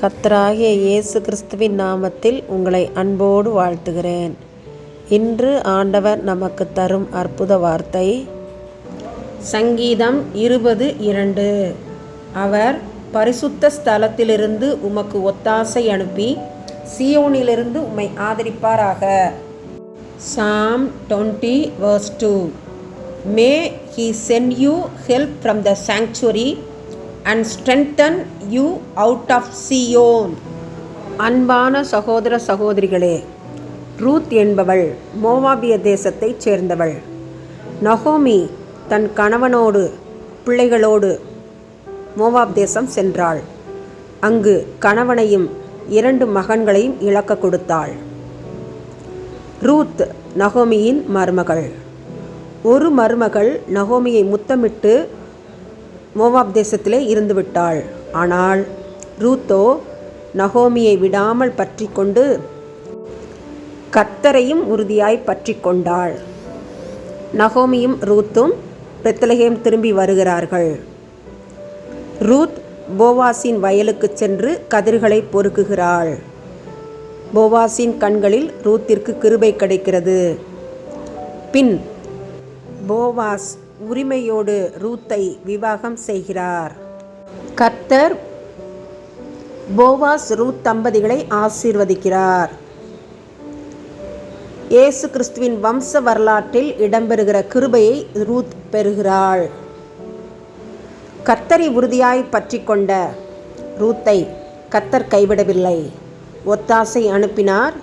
கத்தராகிய இயேசு கிறிஸ்துவின் நாமத்தில் உங்களை அன்போடு வாழ்த்துகிறேன். இன்று ஆண்டவர் நமக்கு தரும் அற்புத வார்த்தை சங்கீதம் இருபது இரண்டு. அவர் பரிசுத்த ஸ்தலத்திலிருந்து உமக்கு ஒத்தாசை அனுப்பி சியோனிலிருந்து உம்மை ஆதரிப்பாராக. Psalm twenty verse two may he send you help from the sanctuary and strengthen you out of Zion அன்பான சகோதர சகோதரிகளே ரூத் என்பவள் மோவாபிய தேசத்தைச் சேர்ந்தவள். நகோமி தன் கணவனோடு பிள்ளைகளோடு மோவாப் தேசம் சென்றாள். அங்கு கணவனையும் இரண்டு மகன்களையும் இழக்க கொடுத்தாள். ரூத் நகோமியின் மருமகள். ஒரு மருமகள் நகோமியை முத்தமிட்டு மோவாப் தேசத்திலே இருந்து விட்டாள் ஆனால் ரூத்தோ நகோமியை விடாமல் பற்றி கொண்டு கத்தரையும் உறுதியாய் பற்றி கொண்டாள். நகோமியும் ரூத்தும் பெத்தலகேம் திரும்பி வருகிறார்கள். ரூத் போவாஸின் வயலுக்கு சென்று கதிர்களை பொறுக்குகிறாள். போவாஸின் கண்களில் ரூத்திற்கு கிருபை கிடைக்கிறது. பின் போவாஸ் உரிமையோடு ரூத்தை விவாகம் செய்கிறார். கர்த்தர் போவாஸ் ரூத் தம்பதிகளை ஆசீர்வதிக்கிறார். இயேசு கிறிஸ்துவின் வம்ச வரலாற்றில் இடம்பெறுகிற கிருபையை ரூத் பெறுகிறாள். கர்த்தரை உறுதியாய் பற்றி கொண்ட ரூத்தை கர்த்தர் கைவிடவில்லை. ஒத்தாசை அனுப்பினார்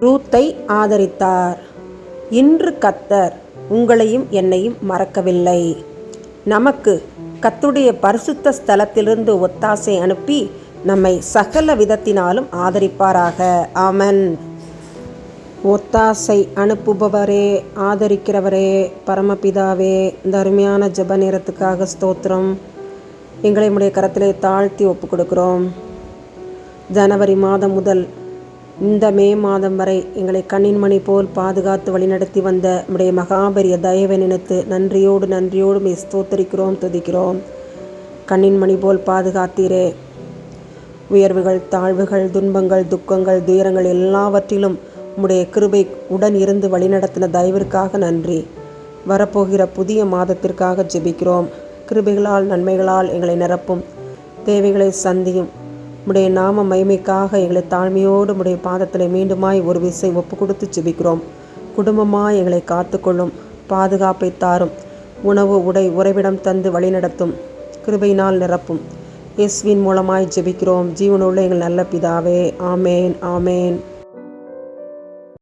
ரூத்தை ஆதரித்தார். இன்று கத்தர் உங்களையும் என்னையும் மறக்கவில்லை. நமக்கு கத்துடைய பரிசுத்த ஸ்தலத்திலிருந்து ஒத்தாசை அனுப்பி நம்மை சகல விதத்தினாலும் ஆதரிப்பாராக. ஆமன். ஒத்தாசை அனுப்புபவரே ஆதரிக்கிறவரே பரமபிதாவே இந்த அருமையான ஜப நேரத்துக்காக ஸ்தோத்திரம். எங்களை உடைய கரத்திலே தாழ்த்தி ஒப்பு கொடுக்குறோம் ஜனவரி மாதம் முதல் இந்த மே மாதம் வரை எங்களை கண்ணின்மணி போல் பாதுகாத்து வழிநடத்தி வந்த நம்முடைய மகாபரிய தயவை நினைத்து நன்றியோடு நன்றியோடு மே ஸ்தோத்தரிக்கிறோம் துதிக்கிறோம். கண்ணின் மணி போல் பாதுகாத்தீரே. உயர்வுகள் தாழ்வுகள் துன்பங்கள் துக்கங்கள் துயரங்கள் எல்லாவற்றிலும் உம்முடைய கிருபை உடன் இருந்து வழிநடத்தின தயவிற்காக நன்றி. வரப்போகிற புதிய மாதத்திற்காக ஜெபிக்கிறோம். கிருபைகளால் நன்மைகளால் எங்களை நிரப்பும். தேவைகளை சந்தியும். உடைய நாம மகிமைக்காக எங்களை தாழ்மையோடு உடைய பாதத்தில் மீண்டுமாய் ஒரு விசை ஒப்பு கொடுத்து ஜெபிக்கிறோம். குடும்பமாய் எங்களை காத்துக்கொள்ளும் பாதுகாப்பை தாரும் உணவு உடை உறைவிடம் தந்து வழிநடத்தும் கிருபையினால் நிரப்பும். இயேசுவின் மூலமாய் ஜெபிக்கிறோம். ஜீவனுள்ள எங்கள் நல்ல பிதாவே. ஆமேன் ஆமேன்.